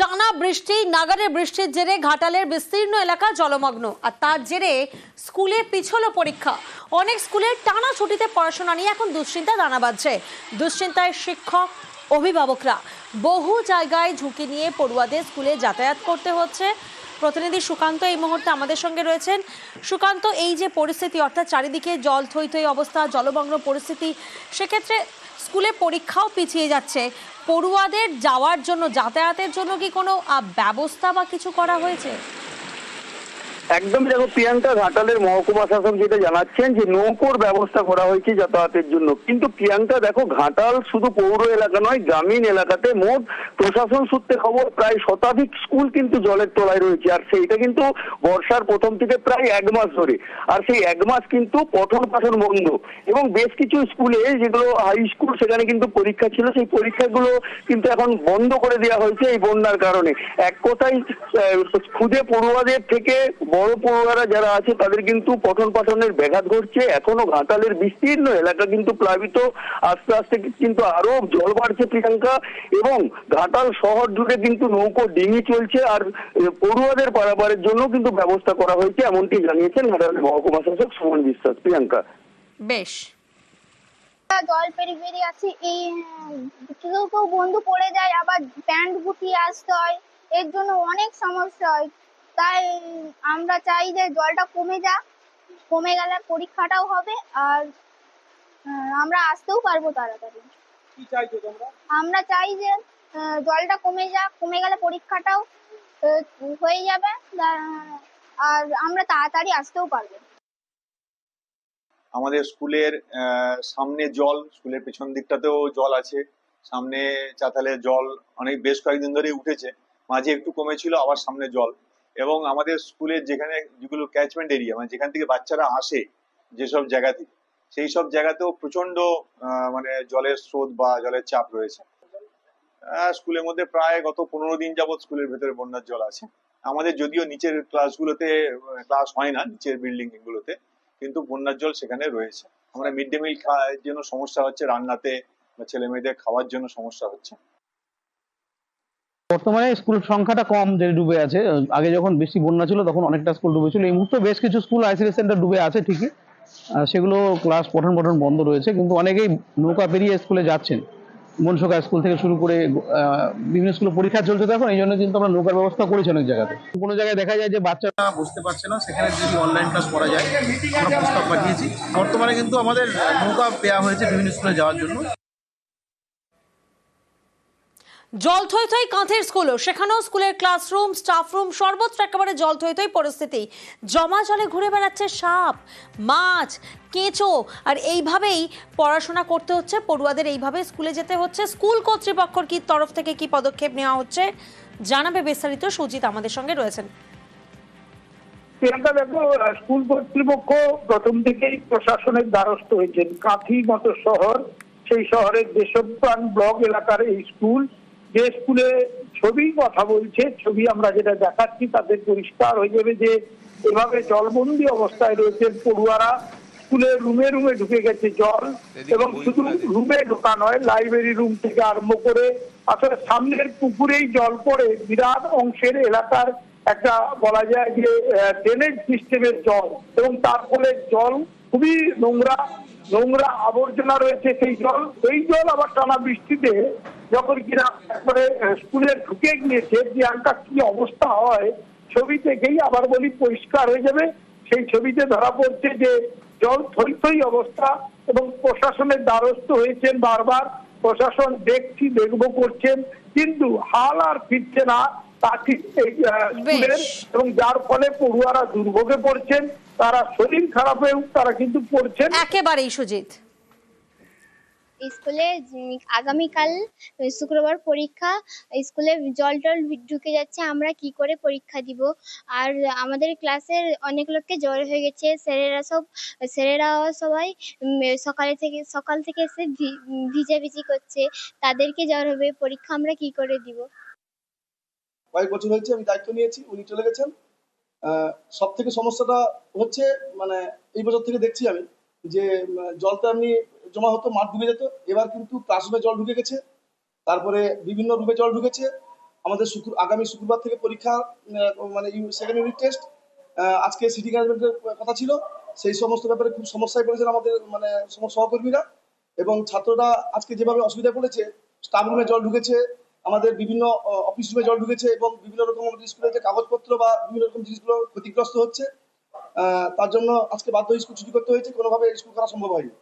টানা বৃষ্টি নাগারে বৃষ্টির জেরে ঘাটালের বিস্তীর্ণ এলাকা জলমগ্ন। আর তার জেরে স্কুলে পিছলো পরীক্ষা। অনেক স্কুলের টানা ছুটিতে পড়াশোনা নিয়ে এখন দুশ্চিন্তা দানা বাঁধছে। দুশ্চিন্তায় শিক্ষক, অভিভাবকরা বহু জায়গায় ঝুঁকি নিয়ে পড়ুয়াদের স্কুলে যাতায়াত করতে হচ্ছে। প্রতিনিধি সুকান্ত এই মুহূর্তে আমাদের সঙ্গে রয়েছেন। সুকান্ত, এই যে পরিস্থিতি, অর্থাৎ চারিদিকে জল থই থই অবস্থা, জলমগ্ন পরিস্থিতি, সেক্ষেত্রে স্কুলে পরীক্ষাও পিছিয়ে যাচ্ছে। পড়ুয়াদের যাওয়ার জন্য, যাতায়াতের জন্য কি কোনো ব্যবস্থা বা কিছু করা হয়েছে? একদমই দেখো প্রিয়াঙ্কা ঘাটালের মহকুমা শাসক যেটা জানাচ্ছেন যে নৌকোর ব্যবস্থা করা হয়েছে যাতায়াতের জন্য। কিন্তু প্রিয়াঙ্কা, দেখো, ঘাটাল শুধু পৌর এলাকা নয়, গ্রামীণ এলাকাতে মোট প্রশাসন সূত্রে খবর প্রায় শতাধিক স্কুল কিন্তু জলের তলায় রয়েছে। আর সেইটা কিন্তু বর্ষার প্রথম থেকে প্রায় এক মাস ধরে। আর সেই এক মাস কিন্তু পঠন পাঠন বন্ধ। এবং বেশ কিছু স্কুলে যেগুলো হাই স্কুল সেখানে কিন্তু পরীক্ষা ছিল। সেই পরীক্ষাগুলো কিন্তু এখন বন্ধ করে দেওয়া হয়েছে এই বন্যার কারণে। এক কথায় খুদে পড়ুয়াদের থেকে বড় পড়ুয়ারা যারা আছে তাদের কিন্তু পঠন পাঠনের ব্যাঘাত ঘটছে। এখনও ঘাটালের বিস্তীর্ণ এলাকা কিন্তু প্লাবিত। আস্তে আস্তে কিন্তু আরও জল বাড়ছে প্রিয়াঙ্কা এবং ঘাটাল শহর জুড়ে কিন্তু নৌকো ডিঙি চলছে আর পড়ুয়াদের পারাপারের জন্য কিন্তু ব্যবস্থা করা হয়েছে এমনটি জানিয়েছেন ঘাটালের মহকুমা শাসক সুমন বিশ্বাস। প্রিয়াঙ্কা। বেশ। জল পেরিয়ে পেরিয়ে আসছে এই কেউ কেউ বন্ধু পড়ে যায় আবার প্যান্ট গুটিয়ে আসতে হয়। এর জন্য অনেক সমস্যা হয়। তাই আমরা চাই যে জলটা কমে যাক। কমে গেলে পরীক্ষাটাও হবে আর আহ, আমরা আসতেও পারব তাড়াতাড়ি। কি চাইছো তোমরা? আমরা চাই যে জলটা কমে যাক কমে গেলে পরীক্ষাটাও হয়ে যাবে আর আমরা তাড়াতাড়ি আসতেও পারব। আমাদের স্কুলের আহ, সামনে জল স্কুলের পেছন দিকটাতেও জল আছে। সামনে চাতালে জল অনেক বেশ কয়েকদিন ধরেই উঠেছে। মাঝে একটু কমেছিল আবার সামনে জল। এবং আমাদের স্কুলের যেখানে যেগুলো ক্যাচমেন্ট এরিয়া মানে যেখান থেকে বাচ্চারা আসে যেসব জায়গা থেকে সেই সব জায়গাতেও প্রচণ্ড মানে জলের স্রোত বা জলের চাপ রয়েছে। স্কুলের মধ্যে প্রায় গত পনেরো দিন যাবৎ স্কুলের ভেতরে বন্যার জল আছে। আমাদের যদিও নিচের ক্লাসগুলোতে ক্লাস হয় না, নিচের বিল্ডিং গুলোতে, কিন্তু বন্যার জল সেখানে রয়েছে। আমরা মিড ডে মিল খাওয়ার জন্য সমস্যা হচ্ছে রান্নাতে বা ছেলে মেয়েদের খাওয়ার জন্য সমস্যা হচ্ছে। বর্তমানে স্কুল সংখ্যাটা কম যে ডুবে আছে। আগে যখন বেশি বন্যা ছিল, তখন অনেকটা স্কুল ডুবেছিল এই মুহূর্তে বেশ কিছু স্কুল আইসিডি সেন্টার ডুবে আছে ঠিকই। সেগুলো ক্লাস পঠন পঠন বন্ধ রয়েছে, কিন্তু অনেকেই নৌকা পেরিয়ে স্কুলে যাচ্ছেন। মনসুকা স্কুল থেকে শুরু করে বিভিন্ন স্কুলে পরীক্ষা চলছে তো এখন, এই জন্য কিন্তু আমরা নৌকার ব্যবস্থা করেছি অনেক জায়গাতে। কোনো জায়গায় দেখা যায় যে বাচ্চারা বুঝতে পারছে না, সেখানে যদি অনলাইন ক্লাস করা যায়, আমরা প্রস্তাব পাঠিয়েছি। বর্তমানে কিন্তু আমাদের নৌকা দেওয়া হয়েছে বিভিন্ন স্কুলে যাওয়ার জন্য। জল থই থই কাঁথের স্কুলও। সেখানেও স্কুলের ক্লাসরুম স্টাফ রুম সর্বত্র একেবারে জল থই থই পরিস্থিতি। জমা জলে ঘুরে বেড়াচ্ছে সাপ, মাছ, কেঁচো, আর এইভাবেই পড়াশোনা করতে হচ্ছে। পড়ুয়াদের এইভাবে স্কুলে যেতে হচ্ছে। স্কুল কর্তৃপক্ষর কি তরফ থেকে কি পদক্ষেপ নেওয়া হচ্ছে জানাবে বিস্তারিত সুজিত আমাদের সঙ্গে রয়েছেন। প্রিয়াঙ্কা, দেখো, স্কুল কর্তৃপক্ষ প্রথম থেকেই প্রশাসনের দ্বারস্থ হয়েছেন। কাঁথি মতো শহর, সেই শহরের দেশপ্রাণ ব্লক এলাকার এই স্কুল যে স্কুলে ছবি কথা বলছে ছবি আমরা যেটা দেখাচ্ছি তাদের পরিষ্কার হয়ে যাবে যে এভাবে জলবন্দি অবস্থায় রয়েছে পড়ুয়ারা। স্কুলের রুমে রুমে ঢুকে গেছে জল এবং শুধু রুমে ঢোকা নয় লাইব্রেরি রুম থেকে আরম্ভ করে আসলে সামনের পুকুরেই জল পড়ে বিরাট অংশের এলাকার একটা বলা যায় যে ড্রেনেজ সিস্টেমের জল এবং তার ফলে জল খুবই নোংরা নোংরা আবর্জনা রয়েছে সেই জল। সেই জল আবার টানা বৃষ্টিতে যখন কিনা একবারে স্কুলে ঢুকে গিয়েছে প্রিয়াঙ্কা কি অবস্থা হয় ছবি থেকেই আবার বলি পরিষ্কার হয়ে যাবে। সেই ছবিতে ধরা পড়ছে যে জল থই থই অবস্থা এবং প্রশাসনের দ্বারস্থ হয়েছেন বারবার। প্রশাসন দেখছি দেখব করছেন। কিন্তু হাল আর ফিরছে না তা ঠিক এই স্কুলের এবং যার ফলে পড়ুয়ারা দুর্ভোগে পড়ছেন। তারা শরীর খারাপেও তারা কিন্তু পড়ছেন। একেবারেই সুজিত। স্কুলে আগামীকাল শুক্রবার পরীক্ষা, স্কুলে জল টল ঢুকে যাচ্ছে, আমরা কি করে পরীক্ষা দিব? আর আমাদের ক্লাসের অনেক লোককে জ্বর হয়ে গেছে, স্যারেরা সব, স্যারেরা সবাই সকালে থেকে, সকাল থেকে এসে ভিজাভিজি করছে, তাদেরকে জ্বর হবে, পরীক্ষা আমরা কি করে দিব? কয়েক বছর হয়েছে, আমি দায়িত্ব নিয়েছি, উনি চলে গেছেন। সব থেকে সমস্যাটা হচ্ছে মানে এই বছর থেকে দেখছি আমি, যে জলটা এমনি জমা হতো, মাঠ ডুবে যেত। এবার কিন্তু ক্লাসরুমে জল ঢুকে গেছে। তারপরে বিভিন্ন রুমে জল ঢুকেছে। আমাদের শুক্র, আগামী শুক্রবার থেকে পরীক্ষা মানে সেকেন্ড ইউনিট টেস্ট আজকে সিটি ম্যানেজমেন্টের কথা ছিল। সেই সমস্ত ব্যাপারে খুব সমস্যায় পড়েছেন আমাদের মানে সহকর্মীরা। এবং ছাত্ররা আজকে যেভাবে অসুবিধা পড়েছে স্টাফ রুমে জল ঢুকেছে, আমাদের বিভিন্ন অফিস রুমে জল ঢুকেছে এবং বিভিন্ন রকম আমাদের স্কুলের যে কাগজপত্র বা বিভিন্ন রকম জিনিসগুলো ক্ষতিগ্রস্ত হচ্ছে তার জন্য আজকে বাধ্য স্কুল ছুটি করতে হয়েছে। কোনোভাবে স্কুল করা সম্ভব হয়নি।